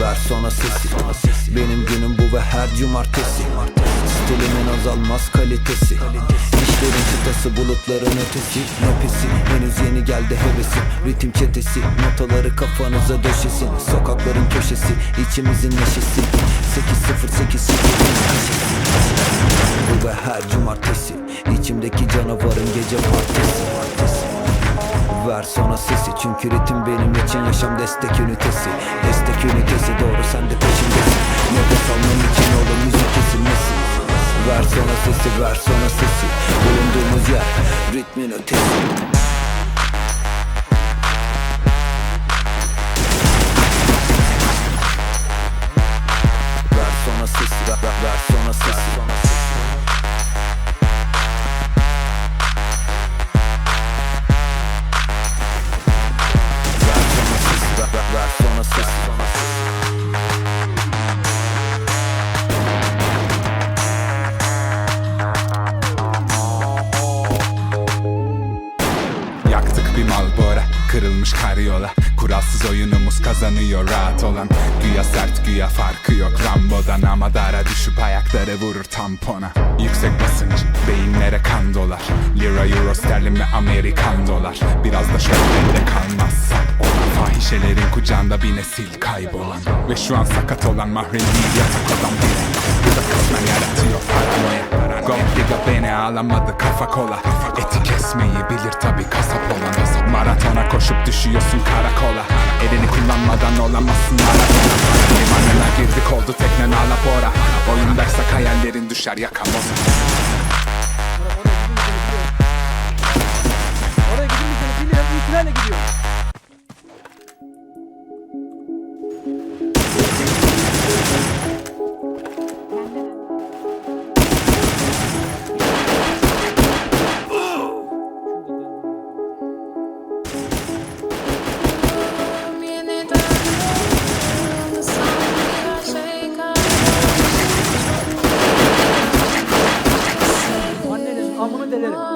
ver sonra sesi. Benim günüm bu ve her cumartesi. Stilimin azalmaz kalitesi. İşlerin çıtası bulutların ötesi. Nefesi henüz yeni geldi hevesim Ritim çetesi notaları kafanıza döşesin. Sokakların köşesi içimizin neşesi. 808 Bu ve her cumartesi. İçimdeki canavarın gece partisi Ver sonra sesi çünkü ritim benim için yaşam destek ünitesi. Destek ünitesi doğru sen de peşimdesin Nefes almam için yolun müzik kesilmesi Ver sonra sesi ver sonra sesi. Bulunduğumuz yer ritmin ötesi Güya farkı yok. Rambo'dan ama dara düşüp ayakları vurur tampona. Yüksek basınç beyinlere kan dolar. Lira euro sterlin ve Amerikan dolar. Biraz da şöyle kalmazsa olan Fahişelerin kucağında bir nesil kaybolan. Ve şu an sakat olan mahrem değil yatak olan biri Bu da kısmen yaratıyor paranoya. Gold digga beni ağlamadı kafa kola. Eti kesmeyi bilir tabi kasap olan. Maratona koşup düşüyorsun karakola Elini kullanmadan olamazsın. Maratona Limanına girdik oldu teknen alapora Oyundaysak hayallerin düşer yakamoza Oraya gidince seni biliyorum itinayla gidiyorum. Caddeleri.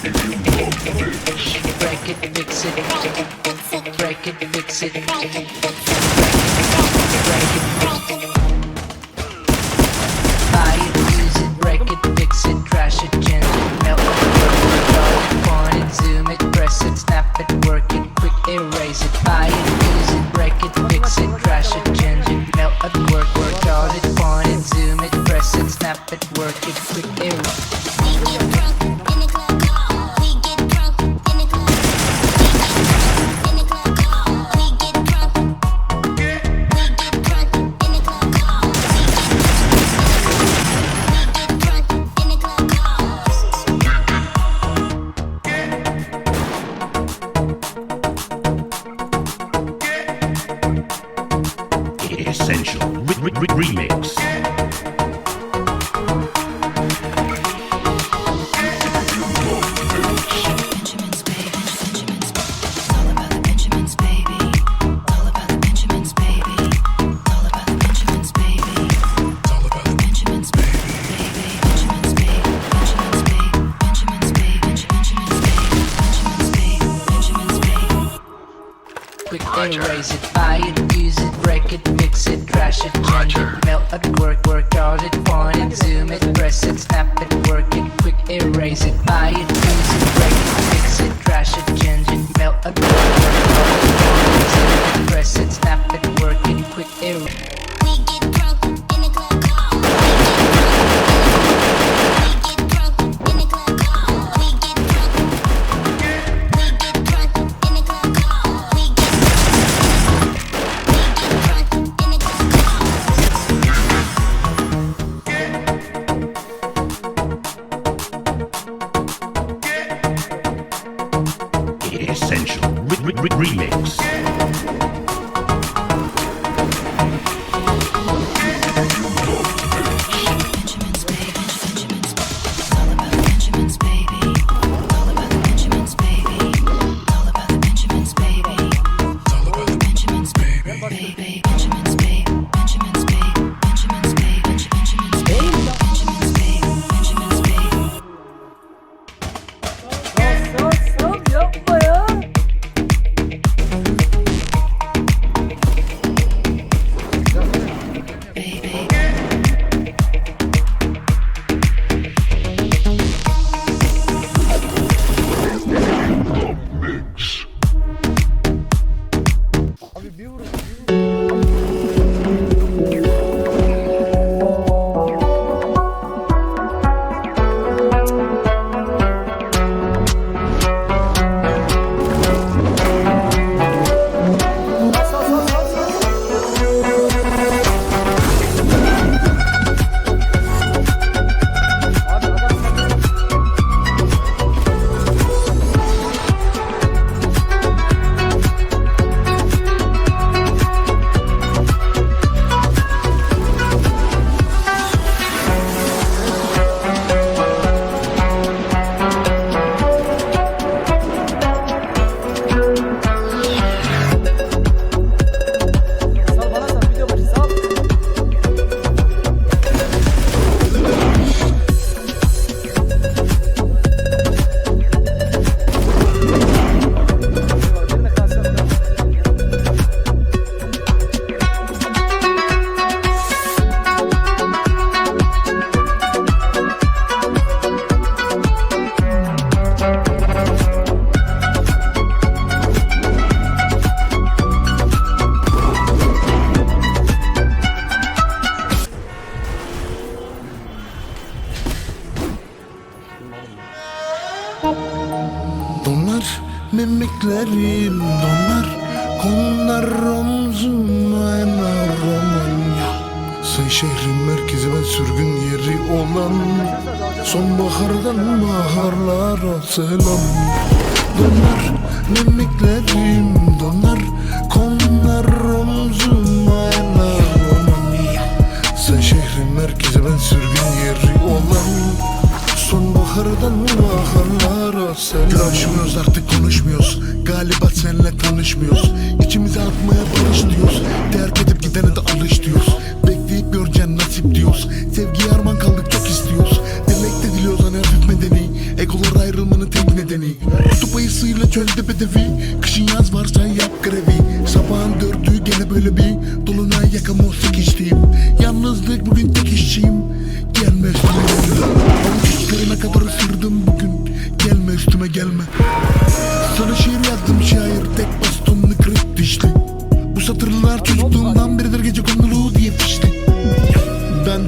Break it, fix it, break it, fix it, break it, fix it. passion. Roger. Melt at work. Essential re- re- Remix. gözlerim donar Konular omzuma enar Romanya Sen şehrin merkezi ben sürgün yeri olan Sonbahardan baharlara selam. Donar memiklerim donar Konular omzuma enar Romanya Sen şehrin merkezi ben sürgün yeri olan Sonbahardan baharlara sen Görüşmüyoruz artık konuşmuyoruz. Galiba seninle tanışmıyoruz İçimize atmaya barış diyoruz. Terk edip gidene de alış diyoruz. Bekleyip göreceğin nasip diyoruz. Sevgiye arman kaldık çok istiyoruz. Dilek de diliyoruz hani hafif medeni. Ekolar ayrılmanın tek nedeni. Kutup ayısıyla çölde bedevi Kışın yaz var sen yap grevi. Sabahın dördü gene böyle bir Dolunay yakamoz sekiştiğim Yalnızlık bugün tek işçiyim. Gelmez Avuç içlerine kadar ısırdım. gelme.